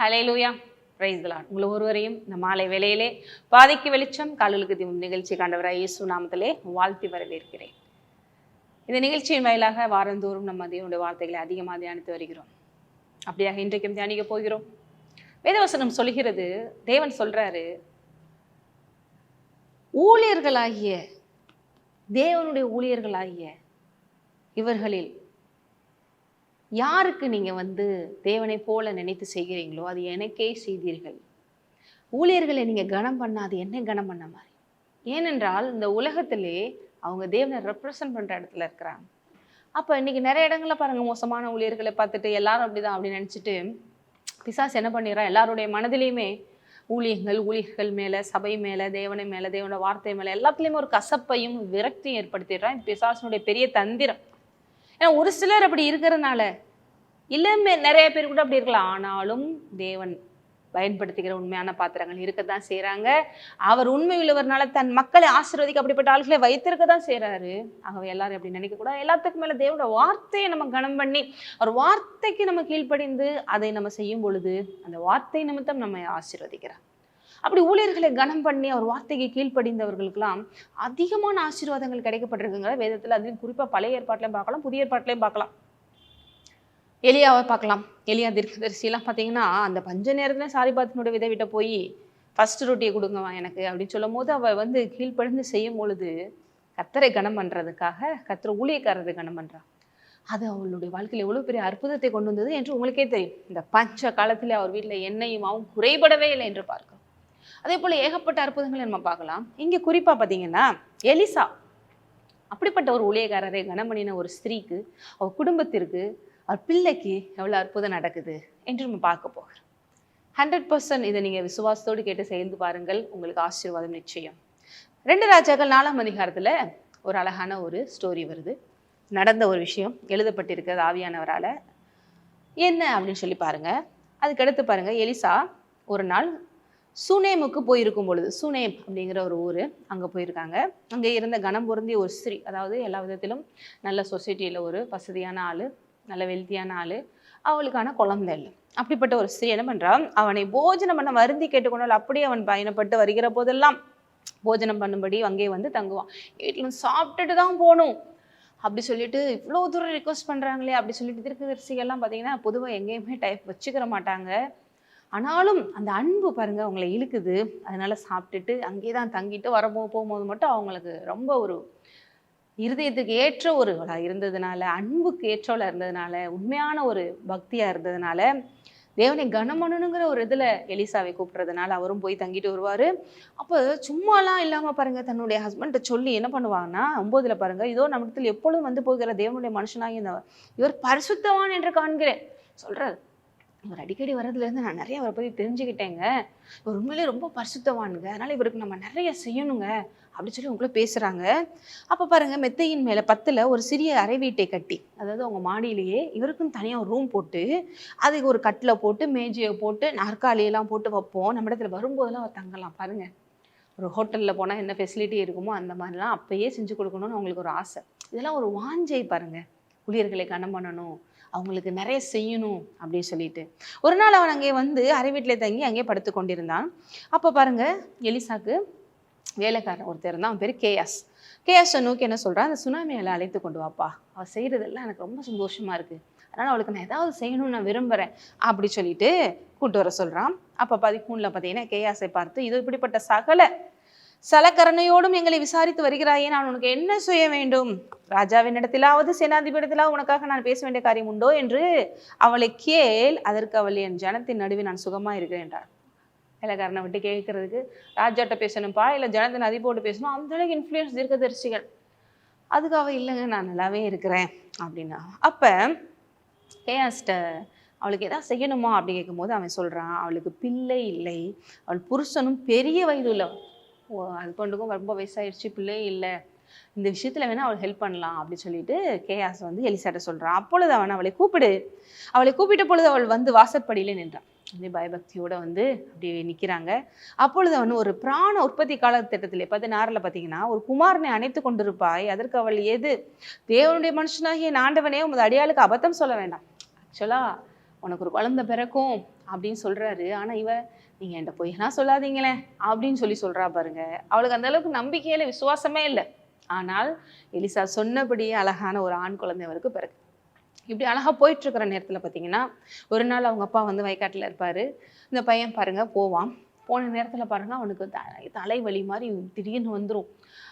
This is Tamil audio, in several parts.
ஹலே லூயா பிரைஸ்லான் உங்களை ஒருவரையும் இந்த மாலை வேலையிலே பாதைக்கு வெளிச்சம் காலலுக்கு தீவும் நிகழ்ச்சி காண்டவராய் இயேசு நாமத்திலே வாழ்த்தி வரவேற்கிறேன். இந்த நிகழ்ச்சியின் வாயிலாக வாரந்தோறும் நம்ம தேவனுடைய வார்த்தைகளை அதிகமாக தியானித்து வருகிறோம். அப்படியாக இன்றைக்கும் தியானிக்க போகிறோம். வேதவசனம் சொல்கிறது தேவன் சொல்கிறாரு ஊழியர்களாகிய தேவனுடைய ஊழியர்களாகிய இவர்களில் யாருக்கு நீங்கள் வந்து தேவனை போல நினைத்து செய்கிறீங்களோ அது எனக்கே செய்தீர்கள். ஊழியர்களை நீங்கள் கனம் பண்ணாது என்ன கனம் பண்ண மாதிரி. ஏனென்றால் இந்த உலகத்திலே அவங்க தேவனை ரெப்ரசன்ட் பண்ணுற இடத்துல இருக்கிறாங்க. அப்போ இன்னைக்கு நிறைய இடங்களில் பாருங்கள் மோசமான ஊழியர்களை பார்த்துட்டு எல்லாரும் அப்படிதான் அப்படின்னு நினச்சிட்டு பிசாஸ் என்ன பண்ணிடுறான்? எல்லாருடைய மனதிலையுமே ஊழியங்கள் ஊழியர்கள் மேலே சபை மேலே தேவனை மேலே தேவனோட வார்த்தை மேலே எல்லாத்துலேயுமே ஒரு கசப்பையும் விரக்தியும் ஏற்படுத்திடுறான். இது பிசாசனுடைய பெரிய தந்திரம். ஏன்னா ஒரு சிலர் அப்படி இருக்கிறதுனால இல்லைமே நிறைய பேர் கூட அப்படி இருக்கலாம். ஆனாலும் தேவன் பயன்படுத்துகிற உண்மையான பாத்திரங்கள் இருக்கத்தான் செய்கிறாங்க அவர் உண்மை உள்ளவர்னால தன் மக்களை ஆசீர்வதிக்க அப்படிப்பட்ட ஆட்களை வைத்திருக்க தான் செய்கிறாரு ஆகவே எல்லாரும் அப்படி நினைக்கக்கூடாது எல்லாத்துக்கும் மேலே தேவனோட வார்த்தையை நம்ம கனம் பண்ணி ஒரு வார்த்தைக்கு நம்ம கீழ்ப்படிந்து அதை நம்ம செய்யும் பொழுது அந்த வார்த்தை நிமித்தம் நம்ம ஆசீர்வதிக்கிறார். அப்படி ஊழியர்களை கனம் பண்ணி அவர் வார்த்தைக்கு கீழ்ப்படிந்தவர்களுக்கெல்லாம் அதிகமான ஆசீர்வாதங்கள் கிடைக்கப்பட்டிருக்குங்க வேதத்தில் அதுவும் குறிப்பாக பழைய ஏற்பாட்டிலையும் பார்க்கலாம் புதிய ஏற்பாட்டிலையும் பார்க்கலாம். எலியாவை பார்க்கலாம். எலியா தீர்க்கதரிசிலாம் பார்த்தீங்கன்னா அந்த பஞ்ச நேரத்தில் சாரிபாத்தினுடைய விதை விட்ட போய் ஃபர்ஸ்ட் ரொட்டியை கொடுங்கவா எனக்கு அப்படின்னு சொல்லும் போது அவள் வந்து கீழ்ப்படிந்து செய்யும் பொழுது கத்தரை கனம் பண்ணுறதுக்காக கத்திர ஊழியக்காரரை கனம் பண்ணுறான் அது அவளுடைய வாழ்க்கையில் எவ்வளோ பெரிய அற்புதத்தை கொண்டு வந்தது என்று உங்களுக்கே தெரியும். இந்த பஞ்ச காலத்தில் அவர் வீட்டில் எண்ணெயும் அவன் குறைபடவே இல்லை என்று பார்க்கிறோம் அதே போல் ஏகப்பட்ட அற்புதங்களை நம்ம பார்க்கலாம். இங்கே குறிப்பாக பார்த்தீங்கன்னா எலிசா. அப்படிப்பட்ட ஒரு ஊழியக்காரரை கனம் ஒரு ஸ்திரீக்கு அவர் குடும்பத்திற்கு அவர் பிள்ளைக்கு எவ்வளோ அற்புதம் நடக்குது? என்று நம்ம பார்க்க போகிறோம். ஹண்ட்ரட் பர்சன்ட் இதை நீங்கள் விசுவாசத்தோடு கேட்டு சேர்ந்து பாருங்கள். உங்களுக்கு ஆசீர்வாதம் நிச்சயம். ரெண்டு ராஜாக்கள் நாலாம் அதிகாரத்தில் ஒரு அழகான ஒரு ஸ்டோரி வருது. நடந்த ஒரு விஷயம் எழுதப்பட்டிருக்கிறது ஆவியானவரால். என்ன அப்படின்னு சொல்லி பாருங்க. அதுக்கடுத்து பாருங்க எலிசா ஒரு நாள் சுனேமுக்கு போயிருக்கும் பொழுது சுனேம் அப்படிங்கிற ஒரு ஊர் அங்கே போயிருக்காங்க. அங்கே இருந்த கனம் பொருந்திய ஒரு ஸ்திரீ அதாவது எல்லா விதத்திலும் நல்ல சொசைட்டியில் ஒரு வசதியான ஆள் நல்ல வெல்த்தியான ஆள் அவளுக்கான குழந்தை இல்லை அப்படிப்பட்ட ஒரு ஸ்திரீ என்ன பண்ணுறான் அவனை போஜனம் பண்ண வருந்தி கேட்டுக்கொண்டால் அப்படியே அவன் பயணப்பட்டு வருகிற போதெல்லாம் போஜனம் பண்ணும்படி அங்கே வந்து தங்குவான். வீட்டில் சாப்பிட்டுட்டு தான் போகணும். அப்படி சொல்லிட்டு இவ்வளோ தூரம் ரிக்வஸ்ட் பண்ணுறாங்களே அப்படி சொல்லிட்டு திருக்கதரிசிகள்லாம் பார்த்தீங்கன்னா பொதுவாக எங்கேயுமே டைப் வச்சுக்கிற மாட்டாங்க. ஆனாலும் அந்த அன்பு பாருங்கள் அவங்கள இழுக்குது. அதனால் சாப்பிட்டுட்டு அங்கேயே தான் தங்கிட்டு வரப்போ போகும்போது மட்டும் அவங்களுக்கு ரொம்ப ஒரு இருதயத்துக்கு ஏற்ற ஒருவளா இருந்ததுனால அன்புக்கு ஏற்றவளா இருந்ததுனால உண்மையான ஒரு பக்தியாக இருந்ததுனால தேவனை கனம் ஒரு இதில் எலிசாவை கூப்பிட்றதுனால அவரும் போய் தங்கிட்டு வருவார். அப்போ சும்மாலாம் இல்லாமல் பாருங்க தன்னுடைய ஹஸ்பண்ட்டை சொல்லி என்ன பண்ணுவாங்கன்னா ஒம்போதில் பாருங்க இதோ நம்மிடத்தில் எப்பொழுதும் வந்து போகிற தேவனுடைய மனுஷனாகி இந்த இவர் பரிசுத்தவான் என்று காண்கிறேன். சொல்கிறார் இவர் அடிக்கடி வர்றதுலேருந்து நான் நிறைய அவரை பற்றி தெரிஞ்சுக்கிட்டேங்க. இவர் உண்மையிலேயே ரொம்ப பரிசுத்தவானுங்க. அதனால் இவருக்கு நம்ம நிறைய செய்யணுங்க அப்படின்னு சொல்லி உங்களை பேசுகிறாங்க அப்போ பாருங்க மெத்தையின் மேலே பத்தில் ஒரு சிறிய அறை வீட்டை கட்டி அதாவது அவங்க மாடியிலேயே இவருக்குன்னு தனியாக ஒரு ரூம் போட்டு அதுக்கு ஒரு கட்டில் போட்டு மேஜையை போட்டு நாற்காலியெல்லாம் போட்டு வைப்போம். நம்ம இடத்துல வரும்போதெல்லாம் அவர் தங்கலாம். பாருங்கள் ஒரு ஹோட்டலில் போனால் என்ன ஃபெசிலிட்டி இருக்குமோ அந்த மாதிரிலாம் அப்போயே செஞ்சு கொடுக்கணும்னு அவங்களுக்கு ஒரு ஆசை. இதெல்லாம் ஒரு வாஞ்சை பாருங்கள் ஊழியர்களை கனம் பண்ணணும். அவங்களுக்கு நிறைய செய்யணும் அப்படின்னு சொல்லிட்டு. ஒரு நாள் அவன் அங்கே வந்து அரை வீட்டில் தங்கி அங்கேயே படுத்து கொண்டிருந்தான். அப்போ பாருங்கள் எலிசாக்கு வேலைக்காரன் ஒருத்தர் தான் அவன் பேர் கேஎஸ் கேஎஸை நோக்கி என்ன சொல்கிறான் அந்த சுனாமியால் அழைத்து கொண்டு வாப்பா. அவள் செய்கிறதெல்லாம் எனக்கு ரொம்ப சந்தோஷமாக இருக்குது அதனால் அவளுக்கு நான் ஏதாவது செய்யணும்னு நான் விரும்புகிறேன் அப்படி சொல்லிட்டு கூட்டு வர சொல்கிறான் அப்போ பதிமூணில் பார்த்தீங்கன்னா கேயாஸை பார்த்து இது இப்படிப்பட்ட சகல சலக்கரணையோடும் எங்களை விசாரித்து வருகிறாயே நான் உனக்கு என்ன செய்ய வேண்டும்? ராஜாவின் இடத்திலாவது சேனாதிபதியிடத்திலாவது உனக்காக நான் பேச வேண்டிய காரியம் உண்டோ என்று அவளை கேள் அதற்கு அவள் என் ஜனத்தின் நடுவே நான் சுகமா இருக்கிறேன் என்றாள். வேலைக்காரனை விட்டு கேட்கறதுக்கு ராஜாட்ட பேசணும்ப்பா இல்லை ஜனத்தின் அதிபோட்டு பேசணும் அந்த அளவுக்கு இன்ஃப்ளூயன்ஸ் தீர்க்கதரிசிகள். அதுக்கு அவள் இல்லைங்க நான் நல்லாவே இருக்கிறேன் அப்படின்னா. அப்போ கேயாஸ்ட அவளுக்கு எதாவது செய்யணுமா? அப்படி கேட்கும்போது அவன் சொல்கிறான் அவளுக்கு பிள்ளை இல்லை அவள் புருஷனும் பெரிய வயது உள்ளவன் ஓ பொண்ணுக்கும் ரொம்ப வயசாயிடுச்சு பிள்ளை இல்லை. இந்த விஷயத்துல வேணா அவள் ஹெல்ப் பண்ணலாம் அப்படின்னு சொல்லிட்டு கேஆஸ் வந்து எலிசாட்ட சொல்றான் அப்பொழுது அவன் அவளை கூப்பிடு. அவளை கூப்பிட்ட பொழுது அவள் வந்து வாசற்படியிலே நின்றான் அப்படி பயபக்தியோட வந்து அப்படி நிற்கிறாங்க அப்பொழுது அவன் ஒரு பிராண உற்பத்தி கால காலத்திட்டத்திலே பதினாறில் பார்த்தீங்கன்னா ஒரு குமாரனை அணைத்து கொண்டிருப்பாய். அதற்கு அவள் எது? தேவனுடைய மனுஷனாகிய நாண்டவனே ஆண்டவனே உமது அடியாளுக்கு அபத்தம் சொல்ல வேண்டாம். ஆக்சுவலா உனக்கு ஒரு குழந்தை பிறக்கும் அப்படின்னு சொல்கிறாரு ஆனால் இவன் நீங்க என்கிட்ட பொய்யெல்லாம் சொல்லாதீங்களே அப்படின்னு சொல்லி சொல்றா பாருங்க. அவளுக்கு அந்த அளவுக்கு நம்பிக்கையில விசுவாசமே இல்லை. ஆனால் எலிசா சொன்னபடியே அழகான ஒரு ஆண் குழந்தை அவருக்கு பிறகு. இப்படி அழகா போயிட்டு இருக்கிற நேரத்துல பாத்தீங்கன்னா ஒரு நாள் அவங்க அப்பா வந்து வயக்காட்டுல இருப்பாரு. இந்த பையன் பாருங்க போவான். போன நேரத்துல பாருங்க அவனுக்கு த- தலைவலி மாதிரி திடீர்னு வந்துடும்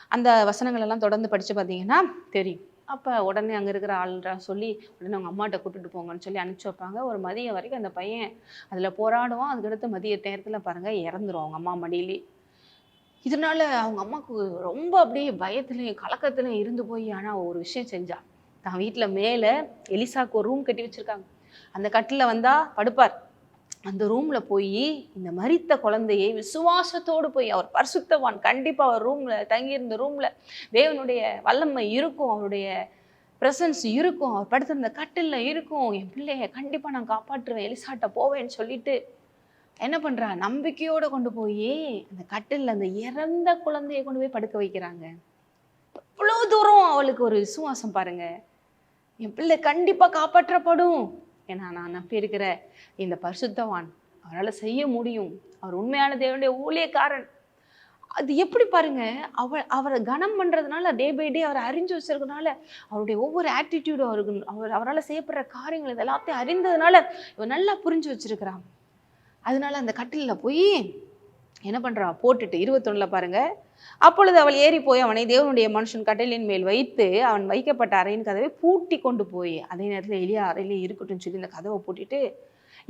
அந்த வசனங்கள் எல்லாம் தொடர்ந்து படிச்சு பார்த்தீங்கன்னா தெரியும். அப்போ உடனே அங்கே இருக்கிற ஆள்ற சொல்லி உடனே அவங்க அம்மாட்ட கூட்டிட்டு போங்கன்னு சொல்லி அனுப்பிச்சி வைப்பாங்க. ஒரு மதியம் வரைக்கும் அந்த பையன் அதில் போராடுவான். அதுக்கடுத்து மதிய நேரத்தில் பாருங்க இறந்துரும் அவங்க அம்மா மடியிலே. இதனால அவங்க அம்மாவுக்கு ரொம்ப அப்படியே பயத்துலையும் கலக்கத்துலையும் இருந்து போய் ஆனால் ஒரு விஷயம் செஞ்சா. தான் வீட்டில் மேலே எலிசாக்கு ஒரு ரூம் கட்டி வச்சிருக்காங்க. அந்த கட்டில் வந்தால் படுப்பார். அந்த ரூமில் போய் இந்த மறித்த குழந்தையை விசுவாசத்தோடு போய் அவர் பரிசுத்தவான் கண்டிப்பாக அவர் ரூமில் தங்கியிருந்த ரூமில் தேவனுடைய வல்லமை இருக்கும் அவருடைய ப்ரெசன்ஸ் இருக்கும் அவர் படுத்திருந்த கட்டிலில் இருக்கும். என் பிள்ளைய கண்டிப்பாக நான் காப்பாற்றுவேன் எலிசாட்ட போவேன்னு சொல்லிட்டு என்ன பண்ணுறா நம்பிக்கையோடு கொண்டு போய் அந்த கட்டிலில் அந்த இறந்த குழந்தையை கொண்டு போய் படுக்க வைக்கிறாங்க. இவ்வளோ தூரம் அவளுக்கு ஒரு விசுவாசம் பாருங்கள் என் பிள்ளை கண்டிப்பாக காப்பாற்றப்படும். ஏன்னா நான் நம்பியிருக்கிற இந்த பரிசுத்தவான் அவரால் செய்ய முடியும். அவர் உண்மையான தேவனுடைய ஊழியக்காரன். அது எப்படி பாருங்க அவ அவரை கனம் பண்ணுறதுனால டே பை டே அவரை அறிஞ்சு வச்சிருக்கனால அவருடைய ஒவ்வொரு ஆட்டிடியூடும் அவருக்கு அவர் அவரால் செய்யப்படுற காரியங்கள் இது எல்லாத்தையும் அறிந்ததுனால இவன் நல்லா புரிஞ்சு வச்சிருக்கிறான். அதனால அந்த கட்டிலில் போய் என்ன பண்ணுறா போட்டுட்டு இருபத்தொன்னில் பாருங்க. அப்பொழுது அவள் ஏறி போய் அவனை தேவனுடைய மனுஷன் கட்டிலின் மேல் வைத்து அவன் வைக்கப்பட்ட அறையின் கதவை பூட்டி கொண்டு போய் அதே நேரத்தில் எளிய அறையிலே இருக்கட்டும் சொல்லி இந்த கதவை பூட்டிட்டு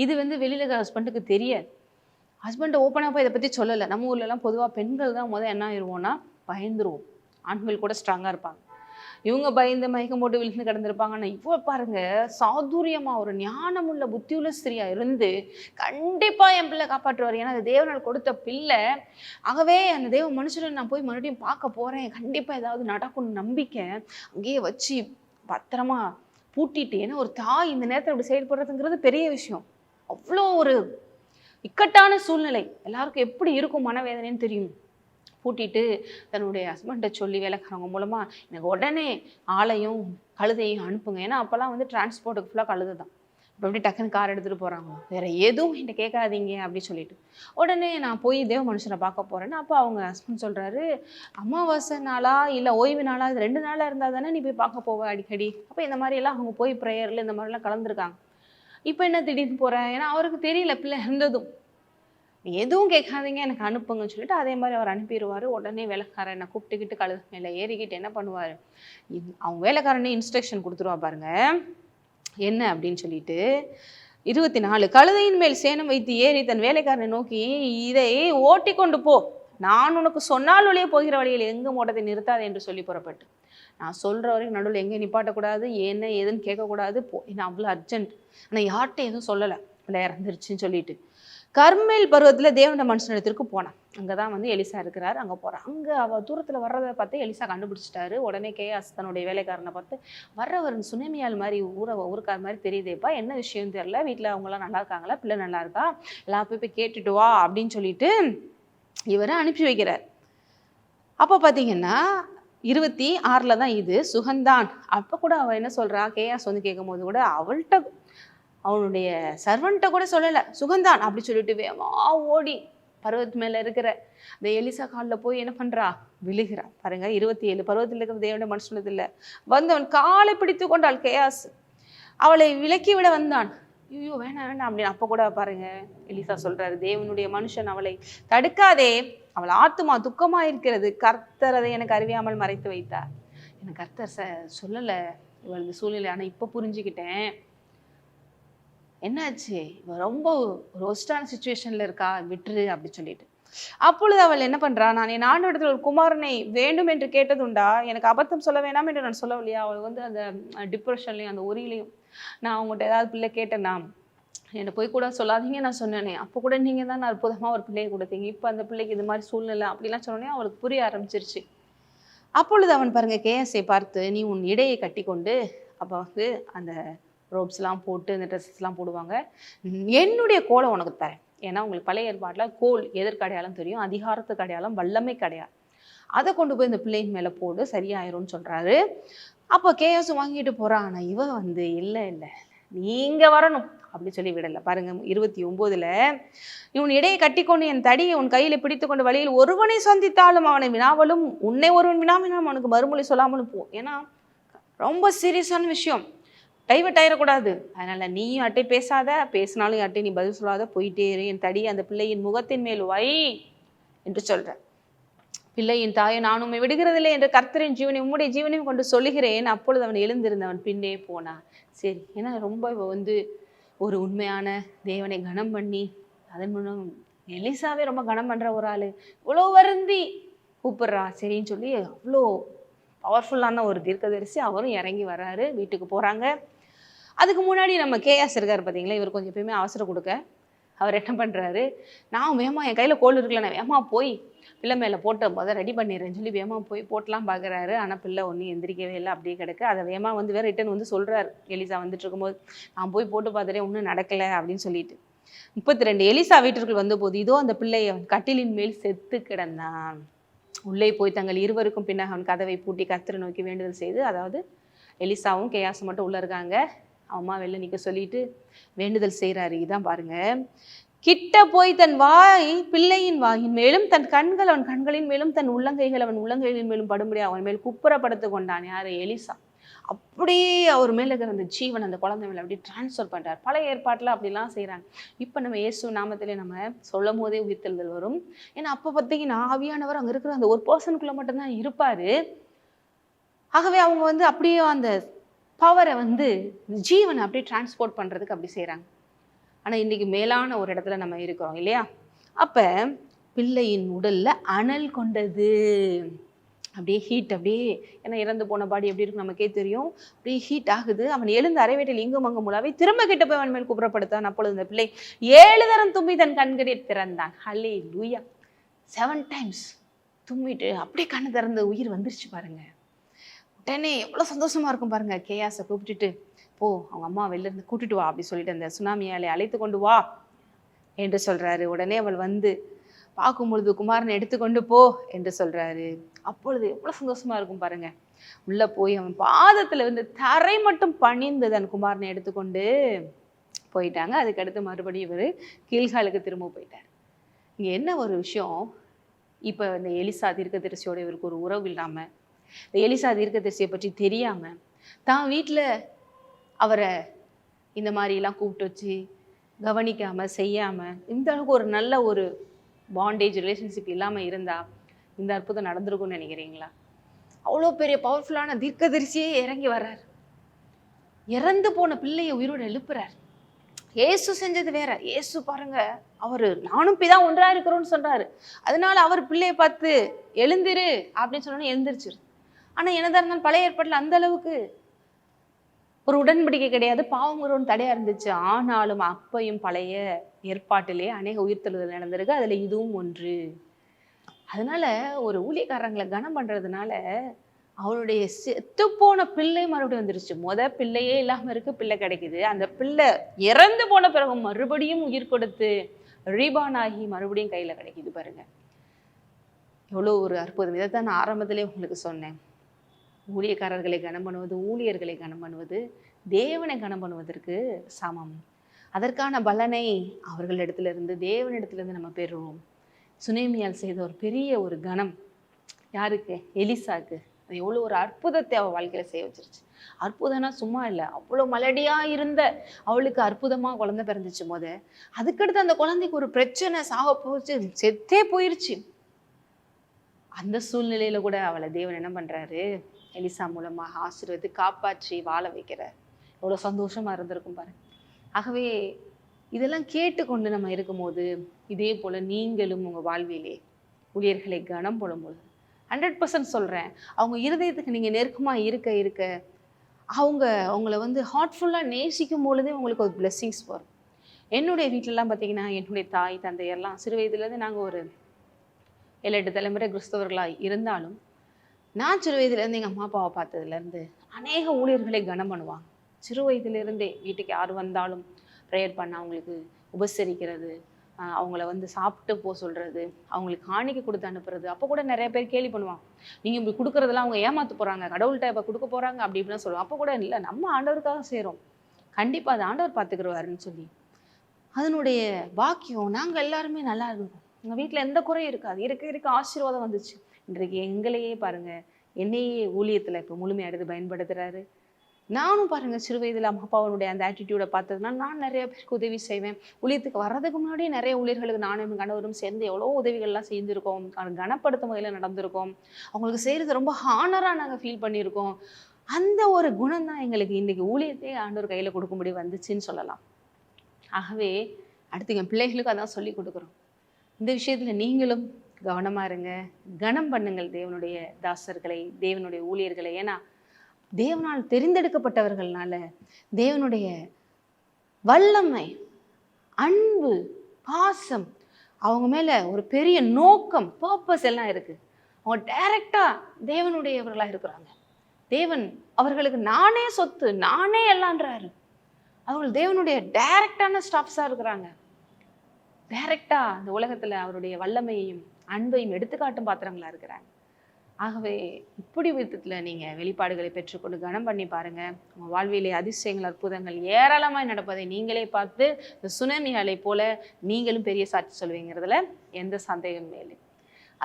இது வந்து வெளியில ஹஸ்பண்டுக்கு தெரியாது. ஹஸ்பண்ட் ஓப்பனாக போய் இதை பற்றி சொல்லலை. நம்ம ஊர்லலாம் பொதுவாக பெண்கள் தான் முதல் என்ன ஆயிடுவோம்னா பயந்துருவோம். ஆண்கள் கூட ஸ்ட்ராங்காக இருப்பாங்க. இவங்க பயந்து மயக்கம் போட்டு விழுந்து கிடந்திருப்பாங்கன்னா இவ்வளோ பாருங்க சாதுரியமாக ஒரு ஞானமுள்ள புத்தியுள்ள ஸ்திரியாக இருந்து கண்டிப்பாக என் பிள்ளை காப்பாற்றுவார். ஏன்னா அது தேவனால் கொடுத்த பிள்ளை ஆகவே அந்த தேவ மனுஷனை நான் போய் மறுபடியும் பார்க்க போகிறேன் கண்டிப்பாக ஏதாவது நடக்கும்னு நம்பிக்கை அங்கேயே வச்சு பத்திரமா பூட்டிட்டு ஏன்னா ஒரு தாய் இந்த நேரத்தில் இப்படி செயல்படுறதுங்கிறது பெரிய விஷயம். அவ்வளோ ஒரு இக்கட்டான சூழ்நிலை. எல்லாருக்கும் எப்படி இருக்கும் மனவேதனைன்னு தெரியும். கூட்டிகிட்டு தன்னுடைய ஹஸ்பண்டை சொல்லி வேலைக்காரவங்க மூலமா எனக்கு உடனே ஆளையும் கழுதையும் அனுப்புங்க. ஏன்னா அப்போல்லாம் வந்து டிரான்ஸ்போர்ட்டுக்கு ஃபுல்லாக கழுது தான் இப்போ எப்படி டக்குன்னு கார் எடுத்துகிட்டு போகிறாங்க வேற எதுவும் என்கிட்ட கேட்காதீங்க அப்படின்னு சொல்லிட்டு. உடனே நான் போய் தேவ மனுஷனை பார்க்க போகிறேன்னு அப்போ அவங்க ஹஸ்பண்ட் சொல்கிறாரு அமாவாசை நாளா இல்லை ஓய்வு நாளா? இது ரெண்டு நாளாக இருந்தால் தானே நீ போய் பார்க்க போவ அடிக்கடி? அப்போ இந்த மாதிரியெல்லாம் அவங்க போய் ப்ரேயரில் இந்த மாதிரிலாம் கலந்துருக்காங்க. இப்போ என்ன திடீர்னு போகிறேன் ஏன்னா அவருக்கு தெரியல பிள்ளை இருந்ததும் எதுவும் கேட்காதீங்க எனக்கு அனுப்புங்கன்னு சொல்லிட்டு அதே மாதிரி அவர் அனுப்பிடுவார். உடனே வேலைக்காரனை கூப்பிட்டுக்கிட்டு கழுது மேலே ஏறிக்கிட்டு என்ன பண்ணுவார்? அவங்க வேலைக்காரனே இன்ஸ்ட்ரக்ஷன் கொடுத்துருவா பாருங்க. என்ன அப்படின்னு சொல்லிட்டு இருபத்தி நாலு கழுதையின் மேல் சேணம் வைத்து ஏறி தன் வேலைக்காரனை நோக்கி இதை ஓட்டி கொண்டு போ. நான் உனக்கு சொன்னால் ஒளியே போகிற வழியில் எங்கும் ஓட்டத்தை நிறுத்தாது என்று சொல்லி புறப்பட்டு. நான் சொல்கிற வரைக்கும் நடுவில் எங்கேயும் நிப்பாட்டக்கூடாது என்ன ஏதுன்னு கேட்கக்கூடாது. போ ஏன்னா அவ்வளோ அர்ஜென்ட் ஆனால் யார்கிட்ட எதுவும் சொல்லலை. பிள்ளை இறந்துருச்சுன்னு சொல்லிட்டு. கர்மேல் பருவத்தில் தேவன மனுஷனிடத்திற்கு போனான். அங்கே தான் வந்து எலிசா இருக்கிறார். அங்கே போகிறான் அங்கே அவள் தூரத்தில் வர்றதை பார்த்து எலிசா கண்டுபிடிச்சிட்டாரு. உடனே கேயாஸ் தன்னுடைய வேலைக்காரனை பார்த்து வர்றவர் சுனைமையால் மாதிரி ஊரை ஊருக்கார் மாதிரி தெரியுதேப்பா. என்ன விஷயம் தெரியல. வீட்டில் அவங்களாம் நல்லா இருக்காங்களா? பிள்ளை நல்லா இருக்கா? எல்லா போய் போய் கேட்டுட்டு வா அப்படின்னு சொல்லிட்டு இவரை அனுப்பி வைக்கிறார். அப்போ பார்த்தீங்கன்னா இருபத்தி ஆறில் தான் இது. சுகந்தான். அப்போ கூட அவள் என்ன சொல்கிறா கேயாஸ் வந்து கேட்கும்போது கூட அவள்கிட்ட அவனுடைய சர்வன்ட்ட கூட சொல்லலை. சுகந்தான் அப்படி சொல்லிட்டு வேமா ஓடி பருவத்து மேலே இருக்கிற இந்த எலிசா காலில் போய் என்ன பண்ணுறா விழுகிறா. பாருங்க இருபத்தி ஏழு பருவத்தில் இருக்கிற தேவனுடைய மனுஷனதில்ல வந்தவன் காலை பிடித்து கொண்டாள் கேயாஸ். அவளை விலக்கி விட வந்தான். ஐயோ வேணாம் வேணாம் அப்படின்னு அப்போ கூட பாருங்க எலிசா சொல்றாரு. தேவனுடைய மனுஷன் அவளை தடுக்காதே. அவள் ஆத்துமா துக்கமா இருக்கிறது. கர்த்தர் அதை எனக்கு அறியாமல் மறைத்து வைத்தார். எனக்கு கர்த்தர் ச சொல்லலை. இவள் இந்த சூழ்நிலை. ஆனால் இப்போ புரிஞ்சுக்கிட்டேன். என்னாச்சு? இவள் ரொம்ப ரோஸ்ட்டான சுச்சுவேஷனில் இருக்கா? விட்டுரு அப்படி சொல்லிட்டு. அப்பொழுது அவள் என்ன பண்றா? நான் என் ஆண்டோடத்தில் ஒரு குமாரனை வேண்டும் என்று கேட்டதுண்டா? எனக்கு அபத்தம் சொல்ல வேணாம் என்று நான் சொல்லவில்லையா? அவள் வந்து அந்த டிப்ரெஷன்லையும் அந்த உரியிலையும் நான் அவங்ககிட்ட ஏதாவது பிள்ளை கேட்டேன்னா என்னை போய் கூட சொல்லாதீங்க நான் சொன்னேனே. அப்போ கூட நீங்க தான் நான் அற்புதமாக ஒரு பிள்ளையை கொடுத்தீங்க. இப்போ அந்த பிள்ளைக்கு இது மாதிரி சூழ்நிலை அப்படிலாம் சொன்னோடனே அவளுக்கு புரிய ஆரம்பிச்சிருச்சு. அப்பொழுது அவன் பாருங்க கேஎஸ்ஐ பார்த்து நீ உன் இடையை கட்டி கொண்டு அப்போ வந்து அந்த ரோப்ஸ்லாம் போட்டு இந்த ட்ரெஸ்ஸஸ்லாம் போடுவாங்க. என்னுடைய கோலை உனக்கு தரேன். ஏன்னா உங்களுக்கு பழைய ஏற்பாட்டில் கோல் எதற்கு அடையாளம் தெரியும் அதிகாரத்துக்கு அடையாளம் வல்லமை கிடையாது அதை கொண்டு போய் இந்த பிள்ளைங்க மேலே போடு சரியாயிரும்னு சொல்கிறாரு அப்போ கேஎஸ் வாங்கிட்டு போகிறான் ஆனால் இவ வந்து இல்லை இல்லை நீங்கள் வரணும். அப்படின்னு சொல்லி விடலை. பாருங்க இருபத்தி ஒம்போதுல இவன் இடையை கட்டிக்கொண்டு என் தடியை உன் கையில் பிடித்துக்கொண்டு வழியில் ஒருவனை சந்தித்தாலும் அவனை வினாவலும் உன்னை ஒருவன் வினாவினாலும் அவனுக்கு மறுமொழி சொல்லாமலும் போ. ஏன்னா ரொம்ப சீரியஸான விஷயம். டைவர்ட் ஆயிடக்கூடாது அதனால் நீயும் அட்டை பேசாத பேசினாலும் அட்டை நீ பதில் சொல்லாத போயிட்டே இரு. என் தடி அந்த பிள்ளையின் முகத்தின் மேல் வை என்று சொல்ற பிள்ளையின் தாயை நான் உண்மை விடுகிறதில்லை என்று கர்த்தரின் ஜீவனை உம்முடைய ஜீவனையும் கொண்டு சொல்லுகிறேன். அப்பொழுது அவன் எழுந்திருந்தவன் பின்னே போனான். சரி ஏன்னா ரொம்ப வந்து ஒரு உண்மையான தேவனை கனம் பண்ணி அதன் மூலம் எலிசாவே ரொம்ப கனம் பண்ணுற ஒரு ஆள். இவ்வளோ வருந்தி கூப்பிட்றா. சரின்னு சொல்லி அவ்வளோ பவர்ஃபுல்லான ஒரு தீர்க்கதரிசி. அவரும் இறங்கி வராரு வீட்டுக்கு போகிறாங்க அதுக்கு முன்னாடி நம்ம கேஎஸ் இருக்கார் பார்த்தீங்களா இவர் கொஞ்சம் எப்பயுமே அவசரம் கொடுக்க. அவர் என்ன பண்ணுறாரு நான் வேமா என் கையில் கோல் இருக்குல்ல நான் வேமா போய் பிள்ளை மேலே போட்ட போதை ரெடி பண்ணிடுறேன்னு சொல்லி வேமா போய் போட்டலாம் பார்க்குறாரு ஆனால் பிள்ளை ஒன்றும் எந்திரிக்கவே இல்லை அப்படியே கிடக்கு. அதை வேமா வந்து வேறு ரிட்டன் வந்து சொல்கிறாரு எலிசா வந்துட்டு இருக்கும்போது நான் போய் போட்டு பார்த்துட்டே ஒன்றும் நடக்கலை அப்படின்னு சொல்லிட்டு. முப்பத்தி ரெண்டு எலிசா வீட்டிற்குள் வந்தபோது இதோ அந்த பிள்ளையை கட்டிலின் மேல் செத்து கிடந்தான். உள்ளே போய் தங்கள் இருவருக்கும் பின்னாக அவன் கதவை பூட்டி கத்திர நோக்கி வேண்டுதல் செய்து அதாவது எலிசாவும் கேயாசும் மட்டும் உள்ளே இருக்காங்க. அம்மா வெளில நிற்க சொல்லிட்டு வேண்டுதல் செய்கிறாரு இதான் பாருங்க. கிட்ட போய் தன் வாய் பிள்ளையின் வாயின் மேலும் தன் கண்கள் அவன் கண்களின் மேலும் தன் உள்ளங்கைகள் அவன் உள்ளங்கைகளின் மேலும் படும்படி அவன் மேல் குப்புறப்படுத்து கொண்டான் யார்? எலிசா. அப்படியே அவர் மேல இருக்கிற அந்த ஜீவன் அந்த குழந்தை மேலே அப்படியே டிரான்ஸ்ஃபர் பண்ணுறார் பழைய ஏற்பாட்டில் அப்படிலாம் செய்கிறாங்க இப்போ நம்ம இயேசு நாமத்திலே நம்ம சொல்லும் போதே உயிர்த்தெழுதல் வரும். ஏன்னா அப்போ பார்த்தீங்கன்னா ஆவியானவர் அங்கே இருக்கிற அந்த ஒரு பர்சனுக்குள்ளே மட்டும்தான் இருப்பார். ஆகவே அவங்க வந்து அப்படியே அந்த பவரை வந்து ஜீவனை அப்படியே டிரான்ஸ்போர்ட் பண்ணுறதுக்கு அப்படி செய்கிறாங்க ஆனால் இன்றைக்கி மேலான ஒரு இடத்துல நம்ம இருக்கிறோம் இல்லையா? அப்போ பிள்ளையின் உடலில் அனல் கொண்டது. அப்படியே ஹீட் அப்படியே ஏன்னா இறந்து போன பாடி எப்படி இருக்கு நமக்கே தெரியும். அப்படியே ஹீட் ஆகுது. அவன் எழுந்து அரைவேட்டில் இங்கும் அங்கும் மூலாவே திரும்ப கிட்ட போய் அவன் மேல் குப்புறப்படுத்தான். அப்பொழுது இந்த பிள்ளை ஏழு தரம் தும்பி தன் கண்களில் திறந்தான். ஹலே லூயா செவன் டைம்ஸ் தும்பிட்டு அப்படியே கண்ணு திறந்து உயிர் வந்துருச்சு பாருங்கள் உடனே எவ்வளோ சந்தோஷமா இருக்கும் பாருங்க கேயாஸை கூப்பிட்டுட்டு போ அவங்க அம்மா வெளில இருந்து கூட்டிட்டு வா அப்படி சொல்லிட்டு அந்த சுனாமியாலே அழைத்து கொண்டு வா என்று சொல்றாரு. உடனே அவள் வந்து பார்க்கும் பொழுது குமாரனை எடுத்துக்கொண்டு போ என்று சொல்றாரு. அப்பொழுது எவ்வளோ சந்தோஷமா இருக்கும் பாருங்க. உள்ள போய் அவன் பாதத்துல வந்து தரை மட்டும் பணிந்து தன் குமாரனை எடுத்துக்கொண்டு போயிட்டாங்க. அதுக்கடுத்து மறுபடியும் இவர் கீழ்காலுக்கு திரும்ப போயிட்டார். இங்கே என்ன ஒரு விஷயம்? இப்போ இந்த எலிசா தீர்க்கதரிசியோட இவருக்கு ஒரு உறவு இல்லாமல் இந்த எலிசா தீர்க்கதரிசியை பற்றி தெரியாம தான் வீட்டுல அவரை இந்த மாதிரிலாம் கூப்பிட்டு வச்சு கவனிக்காம செய்யாம இந்த அளவுக்கு ஒரு நல்ல ஒரு பாண்டேஜ் ரிலேஷன்ஷிப் இல்லாம இருந்தா இந்த அற்புதம் நடந்திருக்கும்னு நினைக்கிறீங்களா? அவ்வளோ பெரிய பவர்ஃபுல்லான தீர்க்கதரிசியே இறங்கி வர்றார். இறந்து போன பிள்ளையை உயிரோட எழுப்புறார். ஏசு செஞ்சது வேற. ஏசு பாருங்க அவர் நானும் பிதா ஒன்றா இருக்கிறோம்னு சொல்றாரு. அதனால அவர் பிள்ளையை பார்த்து எழுந்திரு அப்படின்னு சொன்னோன்னே எழுந்திரிச்சிரு. ஆனால் என்னதான் இருந்தாலும் பழைய ஏற்பாட்டில் அந்த அளவுக்கு ஒரு உடன்படிக்கை கிடையாது. பாவங்கிற ஒரு தடையாக இருந்துச்சு. ஆனாலும் அப்பையும் பழைய ஏற்பாட்டிலே அநேக உயிர்த்தெழுதல் நடந்திருக்கு. அதில் இதுவும் ஒன்று. அதனால ஒரு ஊழியக்காரங்களை கனம் பண்ணுறதுனால அவளுடைய செத்துப்போன பிள்ளை மறுபடியும் வந்துருச்சு. மொதல் பிள்ளையே இல்லாமல் இருக்கு பிள்ளை கிடைக்குது. அந்த பிள்ளை இறந்து போன பிறகு மறுபடியும் உயிர் கொடுத்து ரீபான் ஆகி மறுபடியும் கையில் கிடைக்குது பாருங்க. எவ்வளோ ஒரு அற்புதம். இதை தான் நான் ஆரம்பத்திலே உங்களுக்கு சொன்னேன். ஊழியக்காரர்களை கனம் பண்ணுவது ஊழியர்களை கனம் பண்ணுவது தேவனை கனம் பண்ணுவதற்கு சமம். அதற்கான பலனை அவர்களிடத்திலிருந்து தேவனிடத்திலிருந்து நம்ம பெறுவோம். சுனேமியால் செய்த ஒரு பெரிய ஒரு கணம் யாருக்கு? எலிசாக்கு. அது எவ்வளோ ஒரு அற்புதத்தை அவள் வாழ்க்கையில செய்ய வச்சிருச்சு. அற்புதம்னா சும்மா இல்லை. அவ்வளோ மலடியா இருந்த அவளுக்கு அற்புதமா குழந்தை பிறந்துச்சு போது அதுக்கடுத்து அந்த குழந்தைக்கு ஒரு பிரச்சனை சாக போச்சு செத்தே போயிருச்சு. அந்த சூழ்நிலையில கூட அவளை தேவன் என்ன பண்றாரு? எலிசா மூலமாக ஆசீர்வதி காப்பாற்றி வாழ வைக்கிறார். எவ்வளோ சந்தோஷமாக இருந்திருக்கும் பாருங்க ஆகவே இதெல்லாம் கேட்டுக்கொண்டு நம்ம இருக்கும்போது இதே போல் நீங்களும் உங்கள் வாழ்விலே ஊழியர்களை கனம் போடும்போது ஹண்ட்ரட் பர்சன்ட் சொல்கிறேன் அவங்க இருதயத்துக்கு நீங்கள் நெருக்கமாக இருக்க இருக்க அவங்க அவங்கள வந்து ஹார்ட்ஃபுல்லாக நேசிக்கும் பொழுதே உங்களுக்கு ஒரு பிளெஸ்ஸிங்ஸ் வரும். என்னுடைய வீட்டிலலாம் பார்த்தீங்கன்னா என்னுடைய தாய் தந்தையெல்லாம் சிறு வயதுலேருந்து நாங்கள் ஒரு ஏழு எட்டு தலைமுறை கிறிஸ்தவர்களாக இருந்தாலும் நான் சிறு வயதுலேருந்து எங்கள் அம்மா அப்பாவை பார்த்ததுலேருந்து அநேக ஊழியர்களை கனம் பண்ணுவாங்க. சிறு வயதுலேருந்தே வீட்டுக்கு யார் வந்தாலும் ப்ரேயர் பண்ண அவங்களுக்கு உபசரிக்கிறது அவங்கள வந்து சாப்பிட்டு போக சொல்கிறது அவங்களுக்கு காணிக்க கொடுத்து அனுப்புறது. அப்போ கூட நிறைய பேர் கேலி பண்ணுவாங்க. நீங்கள் இப்படி கொடுக்குறதெல்லாம் அவங்க ஏமாத்து போகிறாங்க கடவுள்கிட்ட இப்போ கொடுக்க போகிறாங்க அப்படி இப்படிலாம் சொல்லுவாங்க. அப்போ கூட இல்லை நம்ம ஆண்டவருக்காக செய்கிறோம் கண்டிப்பாக அது ஆண்டவர் பார்த்துக்குருவாருன்னு சொல்லி. அதனுடைய பாக்கியம் நாங்கள் எல்லாருமே நல்லா இருக்கோம். எங்கள் வீட்டில் எந்த குறையும் இருக்காது. இருக்க இருக்க ஆசீர்வாதம் வந்துச்சு. இன்றைக்கு எங்களையே பாருங்க. என்னையே ஊழியத்தில் இப்போ முழுமையாக எடுத்து பயன்படுத்துகிறாரு நானும் பாருங்க சிறு வயதில் அம்மா அப்பாவனுடைய அந்த ஆட்டிடியூடை பார்த்ததுனா நான் நிறைய பேருக்கு உதவி செய்வேன். ஊழியத்துக்கு வர்றதுக்கு முன்னாடியே நிறைய ஊழியர்களுக்கு நானும் கணவரும் சேர்ந்து எவ்வளோ உதவிகள்லாம் செஞ்சுருக்கோம் கனப்படுத்தும் வகையில் நடந்திருக்கோம். அவங்களுக்கு செய்கிறது ரொம்ப ஹானராக நாங்கள் ஃபீல் பண்ணியிருக்கோம். அந்த ஒரு குணம் தான் எங்களுக்கு இன்னைக்கு ஊழியத்தை ஆண்டோர் கையில் கொடுக்கும்படி வந்துச்சுன்னு சொல்லலாம். ஆகவே அடுத்து என் பிள்ளைகளுக்கு அதான் சொல்லி கொடுக்குறோம். இந்த விஷயத்தில் நீங்களும் கவனமாக இருங்க. கனம் பண்ணுங்கள் தேவனுடைய தாசர்களை தேவனுடைய ஊழியர்களை. ஏன்னா தேவனால் தெரிந்தெடுக்கப்பட்டவர்கள்னால தேவனுடைய வல்லமை அன்பு பாசம் அவங்க மேலே ஒரு பெரிய நோக்கம் பர்பஸ் எல்லாம் இருக்குது அவங்க டைரக்டாக தேவனுடையவர்களாக இருக்கிறாங்க. தேவன் அவர்களுக்கு நானே சொத்து நானே எல்லான்றாரு அவர்கள் தேவனுடைய டைரக்டான ஸ்டாஃப்ஸாக இருக்கிறாங்க. டைரக்டாக இந்த உலகத்தில் அவருடைய வல்லமையையும் அன்பையும் எடுத்துக்காட்டும் பாத்திரங்களாக இருக்கிறாங்க. ஆகவே இப்படி விதத்தில் நீங்கள் வெளிப்பாடுகளை பெற்றுக்கொண்டு கனம் பண்ணி பாருங்கள் உங்கள் வாழ்விலே அதிசயங்கள் அற்புதங்கள் ஏராளமாக நடப்பதை நீங்களே பார்த்து இந்த சுனாமி அலை போல நீங்களும் பெரிய சாட்சி சொல்வீங்கிறதுல எந்த சந்தேகமுமே இல்லை.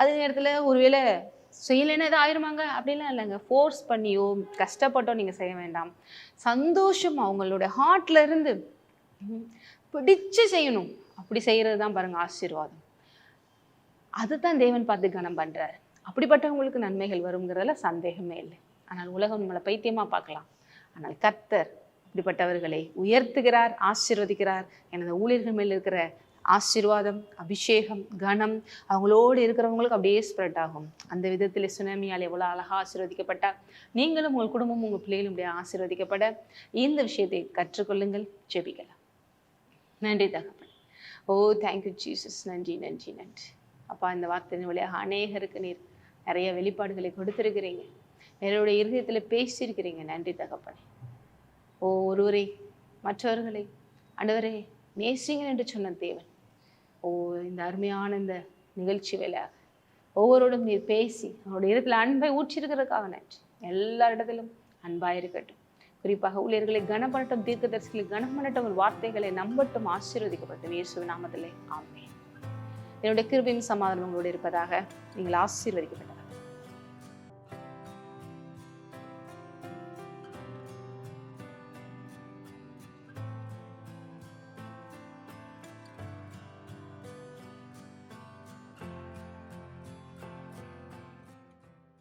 அதே நேரத்தில் ஒருவேளை செய்யலைன்னா இது ஆயிருமாங்க? அப்படிலாம் இல்லைங்க. ஃபோர்ஸ் பண்ணியோ கஷ்டப்பட்டோ நீங்கள் செய்ய வேண்டாம். சந்தோஷம் அவங்களோட ஹார்ட்லேருந்து பிடிச்சு செய்யணும். அப்படி செய்கிறது தான் பாருங்கள் ஆசீர்வாதம். அதுதான் தேவன் பார்த்து கனம் பண்ணுறாரு அப்படிப்பட்டவங்களுக்கு நன்மைகள் வருங்கிறதுல சந்தேகமே இல்லை. ஆனால் உலகம் நம்மளை பைத்தியமாக பார்க்கலாம். ஆனால் கர்த்தர் இப்படிப்பட்டவர்களை உயர்த்துகிறார் ஆசீர்வதிக்கிறார். எனது ஊழியர்கள் மேல் இருக்கிற ஆசீர்வாதம் அபிஷேகம் கனம் அவங்களோடு இருக்கிறவங்களுக்கு அப்படியே ஸ்ப்ரெட் ஆகும். அந்த விதத்தில் சுனாமியால் எவ்வளோ அழகாக ஆசீர்வதிக்கப்பட்டால் நீங்களும் உங்கள் குடும்பமும் உங்கள் பிள்ளைகளும் அப்படியே ஆசீர்வதிக்கப்பட இந்த விஷயத்தை கற்றுக்கொள்ளுங்கள் ஜெபிக்கலாம். நன்றி தகப்பன். ஓ தேங்க்யூ ஜீசஸ் நன்றி நன்றி நன்றி. அப்பா இந்த வார்த்தையின் வழியாக அநேகருக்கு நீர் நிறைய வெளிப்பாடுகளை கொடுத்துருக்கிறீங்க. என்னுடைய இருதயத்தில் பேசியிருக்கிறீங்க. நன்றி தகப்பனே. ஓ ஒருவரை மற்றவர்களை ஆண்டவரே நேசிங்க என்று சொன்ன தேவன். ஓ இந்த அருமையான இந்த நிகழ்ச்சி வேலையாக ஒவ்வொருவரும் நீர் பேசி அவருடைய இடத்துல அன்பை ஊற்றிருக்கிறதுக்காக நன்றி. எல்லா இடத்திலும் அன்பாக இருக்கட்டும். குறிப்பாக ஊழியர்களை கனப்படட்டும் தீர்க்கதரிசிகளை கனம் பண்ணட்டும் வார்த்தைகளை நம்பட்டும் ஆசீர்வதிக்கப்பட்டும். இயேசு நாமத்திலே ஆமே என்னுடைய கிருபையும் சமாதானம் உங்களோடு இருப்பதாக நீங்கள் ஆசீர்வதிக்கப்பட்ட